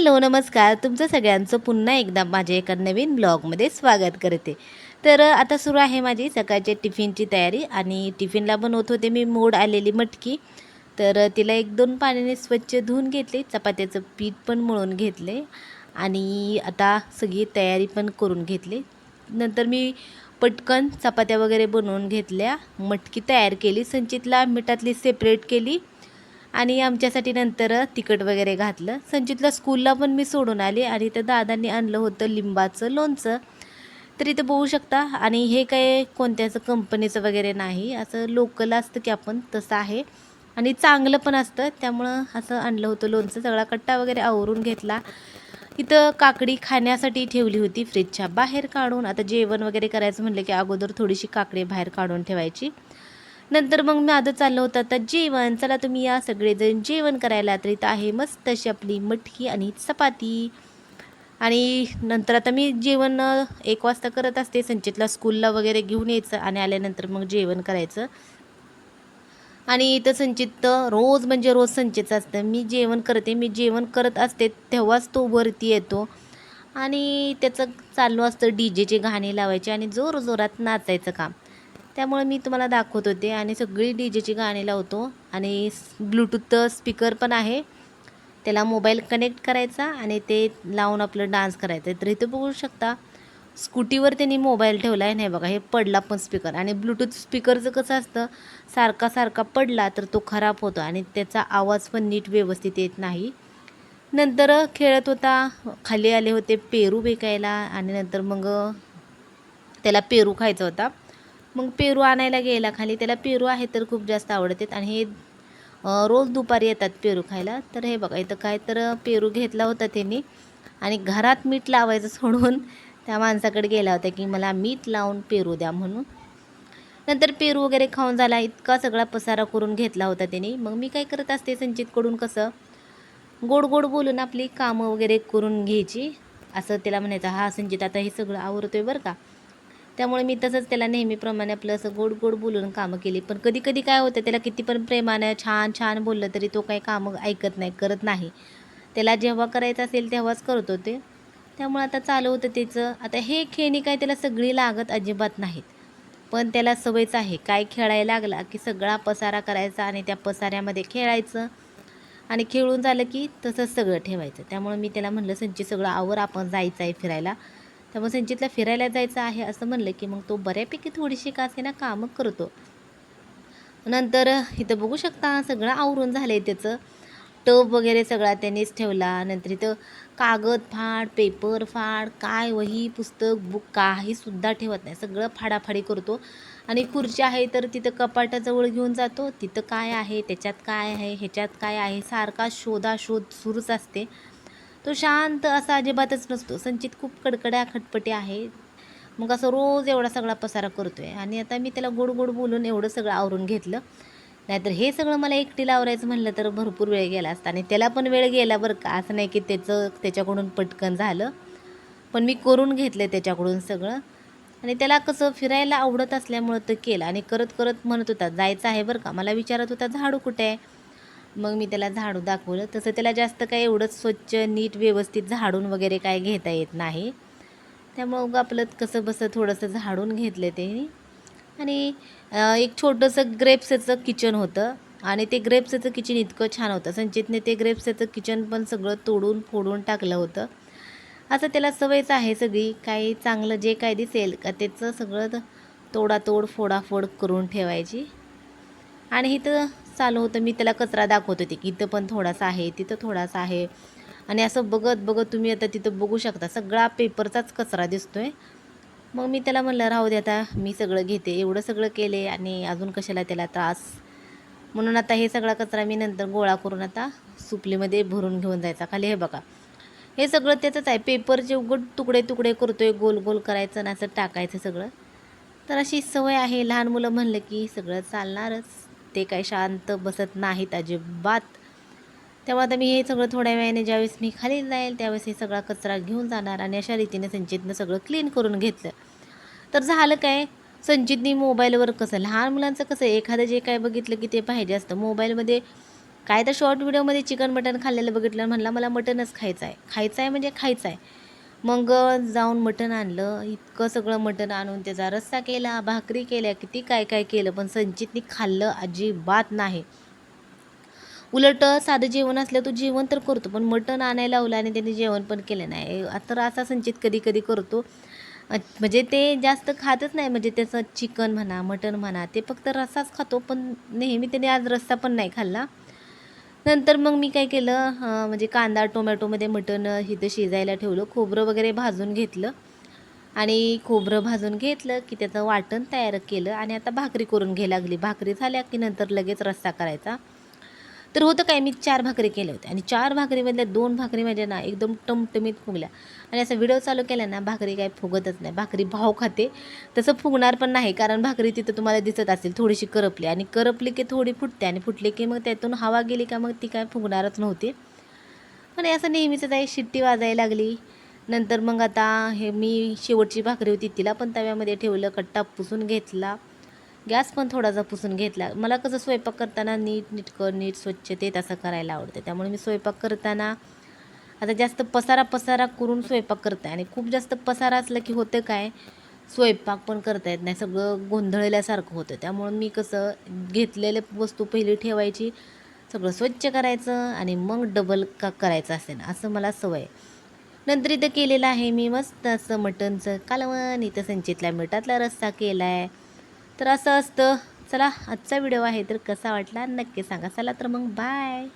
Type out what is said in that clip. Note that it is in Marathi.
हॅलो नमस्कार. तुमचं सगळ्यांचं पुन्हा एकदा माझ्या एका नवीन ब्लॉगमध्ये स्वागत करते. तर आता सुरू आहे माझी सकाळच्या टिफिनची तयारी आणि टिफिनला बनवत होते मी मोड आलेली मटकी. तर तिला एक दोन पाण्याने स्वच्छ धुवून घेतले चपात्याचं पीठ पण मळून घेतले आणि आता सगळी तयारी पण करून घेतली. नंतर मी पटकन चपात्या वगैरे बनवून घेतल्या मटकी तयार केली संचितला मिठातली सेपरेट केली आणि आमच्यासाठी नंतर तिखट वगैरे घातलं. संचितला स्कूलला पण मी सोडून आले आणि त्या दादांनी आणलं होतं लिंबाचं लोणचं. तर इथं बघू शकता आणि हे काय कोणत्याच कंपनीचं वगैरे नाही. असं लोकल असतं की आपण तसं आहे. आणि चांगलं पण असतं. त्यामुळं असं आणलं होतं लोणचं. सगळा कट्टा वगैरे आवरून घेतला. इथं काकडी खाण्यासाठी ठेवली होती फ्रीजच्या बाहेर काढून. आता जेवण वगैरे करायचं म्हटलं की अगोदर थोडीशी काकडी बाहेर काढून ठेवायची. नंतर मग माझं चाललं होतं. आता जेवण चला तुम्ही या सगळेजण जेवण करायला. तर इथं आहे मस्त अशी आपली मटकी आणि चपाती. आणि नंतर आता मी जेवण एक वाजता करत असते. संचितला स्कूलला वगैरे घेऊन यायचं आणि आल्यानंतर मग जेवण करायचं. आणि इथं संचित तर रोज म्हणजे रोज संचितचं असतं. मी जेवण करते. मी जेवण करत असते तेव्हाच तो वरती येतो. आणि त्याचं चालू असतं डी जेचे गाणे लावायचे आणि जोर जोरात नाचायचं काम. त्यामुळे मी तुम्हाला दाखवत होते आणि सगळी डी जेची गाणी लावतो. आणि ब्लूटूथ स्पीकर पण आहे. त्याला मोबाईल कनेक्ट करायचा आणि ते लावून आपलं डान्स करायचं तर इथं बघू शकता स्कूटीवर त्यांनी मोबाईल ठेवला आहे नाही बघा हे पडला पण स्पीकर आणि ब्लूटूथ स्पीकरचं कसं असतं सारखा सारखा पडला तर तो खराब होतो आणि त्याचा आवाज पण नीट व्यवस्थित येत नाही. नंतर खेळत होता खाली आले होते पेरू विकायला आणि नंतर मग त्याला पेरू खायचा होता. मग पेरू आणायला गेला खाली. त्याला पेरू आहे तर खूप जास्त आवडतात. आणि हे रोज दुपारी येतात पेरू खायला. तर हे बघा इथं काय तर पेरू घेतला होता त्यांनी. आणि घरात मीठ लावायचं सोडून त्या माणसाकडे गेला होता की मला मीठ लावून पेरू द्या म्हणून. नंतर पेरू वगैरे खाऊन झाला. इतका सगळा पसारा करून घेतला होता त्यांनी. मग मी काय करत असते संचितकडून कसं गोड गोड बोलून आपली कामं वगैरे करून घ्यायची. असं त्याला म्हणायचं हा संचित आता हे सगळं आवरतोय बरं का. त्यामुळे मी तसंच त्याला नेहमीप्रमाणे आपलं असं गोड गोड बोलून कामं केली. पण कधी कधी काय होतं त्याला किती पण प्रेमानं छान छान बोललं तरी तो काही कामं ऐकत नाही करत नाही. त्याला जेव्हा करायचं असेल तेव्हाच करतो ते. त्यामुळे आता चालू होतं त्याचं. आता हे खेळणी काय त्याला सगळी लागत अजिबात नाहीत. पण त्याला सवयच आहे काय खेळायला लागला की सगळा पसारा करायचा आणि त्या पसाऱ्यामध्ये खेळायचं. आणि खेळून झालं की तसंच सगळं ठेवायचं. त्यामुळे मी त्याला म्हणलं संची सगळं आवर आपण जायचं आहे फिरायला. त्यामुळे संचितला फिरायला जायचं आहे असं म्हणलं की मग तो बऱ्यापैकी थोडीशी का असे ना कामं करतो. नंतर इथं बघू शकता सगळं आवरून झालं आहे त्याचं. टब वगैरे सगळा त्यांनीच ठेवला. नंतर इथं कागद फाड पेपर फाड काय वही पुस्तक बुक काहीसुद्धा ठेवत नाही. सगळं फाडाफाडी करतो. आणि खुर्ची आहे तर तिथं कपाटाजवळ घेऊन जातो. तिथं काय आहे त्याच्यात काय आहे ह्याच्यात काय आहे सारखा शोधाशोध सुरूच असते. तो शांत असा अजिबातच नसतो. संचित खूप कडकड्या खटपटी आहे. मग असं रोज एवढा सगळा पसारा करतो आहे आणि आता मी त्याला गोड गोड बोलून एवढं सगळं आवरून घेतलं. नाहीतर हे सगळं मला एकटीला आवरायचं म्हणलं तर भरपूर वेळ गेला असता. आणि त्याला पण वेळ गेला बरं का. असं नाही की त्याचं त्याच्याकडून पटकन झालं. पण मी करून घेतलं त्याच्याकडून सगळं. आणि त्याला कसं फिरायला आवडत असल्यामुळं तर केलं. आणि करत करत म्हणत होता जायचं आहे बरं का. मला विचारत होता झाडू कुठे आहे? मग मी त्याला झाडू दाखवलं. तसं त्याला जास्त काय एवढंच स्वच्छ नीट व्यवस्थित झाडून वगैरे काय घेता येत नाही. त्यामुळं मग आपलं कसं बसं थोडंसं झाडून घेतलं ते आणि एक छोटंसं ग्रेप्सचं किचन होतं. आणि ते ग्रेप्सचं किचन इतकं छान होतं. संचितने ते ग्रेप्सचं किचन पण सगळं तोडून फोडून टाकलं होतं. असं त्याला सवयच आहे सगळी. काही चांगलं जे काय दिसेल का त्याचं सगळं तोडातोड फोडाफोड करून ठेवायची. आणि इथं चालू होतं मी त्याला कचरा दाखवत होते की इथं पण थोडासा आहे तिथं थोडासा आहे. आणि असं बघत बघत तुम्ही आता तिथं बघू शकता सगळा पेपरचाच कचरा दिसतोय. मग मी त्याला म्हणलं राहू दे आता मी सगळं घेते एवढं सगळं केले आणि अजून कशाला त्याला त्रास? म्हणून आता हे सगळा कचरा मी नंतर गोळा करून आता सुपलीमध्ये भरून घेऊन जायचा. खाली हे बघा. हे सगळं त्याचंच आहे. पेपरचे उघड तुकडे तुकडे करतोय गोल गोल करायचं आणि असं टाकायचं सगळं. तर अशी सवय आहे. लहान मुलं म्हणलं की सगळं चालणारच. ते काय शांत बसत नाहीत अजिबात. तेव्हा आता मी हे सगळं थोड्या वेळाने ज्यावेळेस मी खाली जाईल त्यावेळेस हे सगळा कचरा घेऊन जाणार आणि अशा रीतीने संचितनं सगळं क्लीन करून घेतलं. तर झालं काय? संचितनी मोबाईलवर कसं लहान मुलांचं कसं एखादं जे काय बघितलं की ते पाहिजे असतं. मोबाईलमध्ये काय तर शॉर्ट व्हिडिओमध्ये चिकन मटन खाल्लेलं बघितलं म्हणला मला मटनच खायचं आहे खायचं आहे म्हणजे खायचं आहे मग जाऊन मटण आणलं. इतकं सगळं मटण आणून त्याचा रस्सा केला भाकरी केल्या किती काय काय केलं पण संचितनी खाल्लं अजिबात नाही. उलट साधं जेवण असलं तो जेवण तर करतो पण मटण आणायला लावलं आणि त्यांनी जेवण पण केलं नाही. तर असा संचित कधी कधी करतो. म्हणजे ते जास्त खातच नाही म्हणजे त्याचं चिकन म्हणा मटण म्हणा ते फक्त रस्साच खातो पण नेहमी त्याने आज रस्सा पण नाही खाल्ला. नंतर मग मी काय केलं म्हणजे कांदा टोमॅटोमध्ये मटण इथं शिजायला ठेवलं खोबरं वगैरे भाजून घेतलं. आणि खोबरं भाजून घेतलं की त्याचं वाटण तयार केलं आणि आता भाकरी करून घ्यायला लागली. भाकरी झाल्या की नंतर लगेच रस्सा करायचा. तर होतं काय मी चार भाकरी केल्या होत्या. आणि चार भाकरीमधल्या दोन भाकरी माझ्या ना एकदम टमटमीत फुगल्या. आणि असा व्हिडिओ चालू केला ना भाकरी काय फुगतच नाही. भाकरी भाव खाते. तसं फुगणार पण नाही कारण भाकरी तिथं तुम्हाला दिसत असेल थोडीशी करपली. आणि करपली की थोडी फुटते आणि फुटली की मग त्यातून हवा गेली का मग ती काय फुगणारच नव्हती. आणि असं नेहमीच आहे शिट्टी वाजायला लागली. नंतर मग आता हे मी शेवटची भाकरी होती तिला पण तव्यामध्ये ठेवलं कट्टा पुसून घेतला. गॅस पण थोडासा पुसून घेतला. मला कसं स्वयंपाक करताना नीट नीटकं नीट स्वच्छ ते तसं करायला आवडते. त्यामुळे मी स्वयंपाक करताना आता जास्त पसारा पसारा करून स्वयंपाक करते. आणि खूप जास्त पसारा असलं की होतं काय स्वयंपाक पण करता येत नाही. सगळं गोंधळल्यासारखं होतं. त्यामुळं मी कसं घेतलेले वस्तू पहिली ठेवायची सगळं स्वच्छ करायचं आणि मग डबल का करायचं असेल असं मला सवय. नंतर इथं केलेलं आहे मी मस्त असं मटणचं कालवण इथं संचितला मिठातला रस्सा केला आहे तर असं असतं. चला आजचा व्हिडिओ आहे तर कसा वाटला नक्की सांगा. चला तर मग बाय